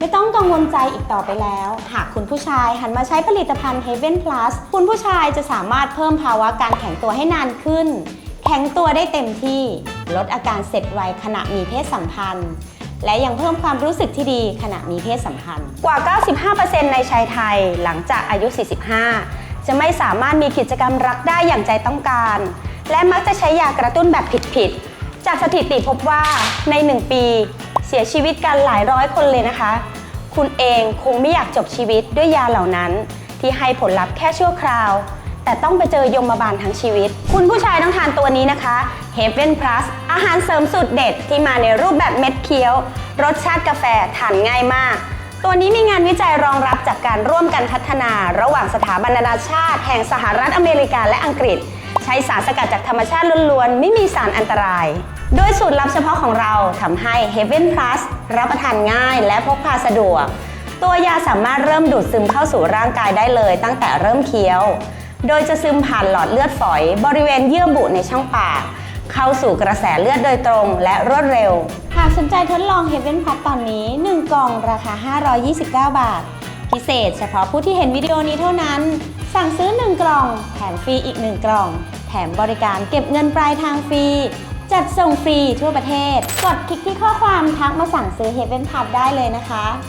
ไม่ต้องกังวลใจอีกต่อไปแล้ว หากคุณผู้ชายหันมาใช้ผลิตภัณฑ์ Heaven Plus คุณผู้ชายจะสามารถเพิ่มภาวะการแข็งตัวให้นานขึ้น แข็งตัวได้เต็มที่ ลดอาการเสร็จไวขณะมีเพศสัมพันธ์ และยังเพิ่มความรู้สึกที่ดีขณะมีเพศสัมพันธ์ กว่า 95%ในชายไทยหลังจากอายุ 45 จะไม่สามารถมีกิจกรรมรักได้อย่างใจต้องการ และมักจะใช้ยากระตุ้นแบบผิดๆ จากสถิติพบว่าใน 1 ปี เสียชีวิตกันหลายร้อยคนเลยนะคะ คุณเองคงไม่อยากจบชีวิตด้วยยาเหล่านั้น ที่ให้ผลลัพธ์แค่ชั่วคราว แต่ต้องไปเจอยมบาลทั้งชีวิต คุณผู้ชายต้องทานตัวนี้นะคะ Heaven Plus อาหารเสริมสูตรเด็ดที่มาในรูปแบบเม็ดเคี้ยว รสชาติกาแฟทานง่ายมากตัวนี้มีงานวิจัยรองรับจากการร่วมกันพัฒนา ระหว่างสถาบันนานาชาติ แห่งสหรัฐอเมริกาและอังกฤษ ใช้สารสกัดจากธรรมชาติล้วนๆ ไม่มีสารอันตราย โดยสูตรลับเฉพาะของเราทำให้ Heaven Plus รับประทานง่ายและพกพาสะดวก ตัวยาสามารถเริ่มดูดซึมเข้าสู่ร่างกายได้เลย ตั้งแต่เริ่มเคี้ยว โดยจะซึมผ่านหลอดเลือดฝอย บริเวณเยื่อบุในช่องปาก เข้าสู่กระแสเลือดโดยตรงและรวดเร็ว หากสนใจทดลอง Heaven Plus ตอนนี้ 1 กล่องราคา 529 บาท พิเศษเฉพาะผู้ที่เห็นวิดีโอนี้เท่านั้น สั่งซื้อ 1 กล่อง แถมฟรีอีก 1 กล่อง แถมบริการเก็บเงินปลายทางฟรี จัดส่งฟรีทั่วประเทศ กดคลิกที่ข้อความทักมาสั่งซื้อ Heaven Plus ได้เลยนะคะ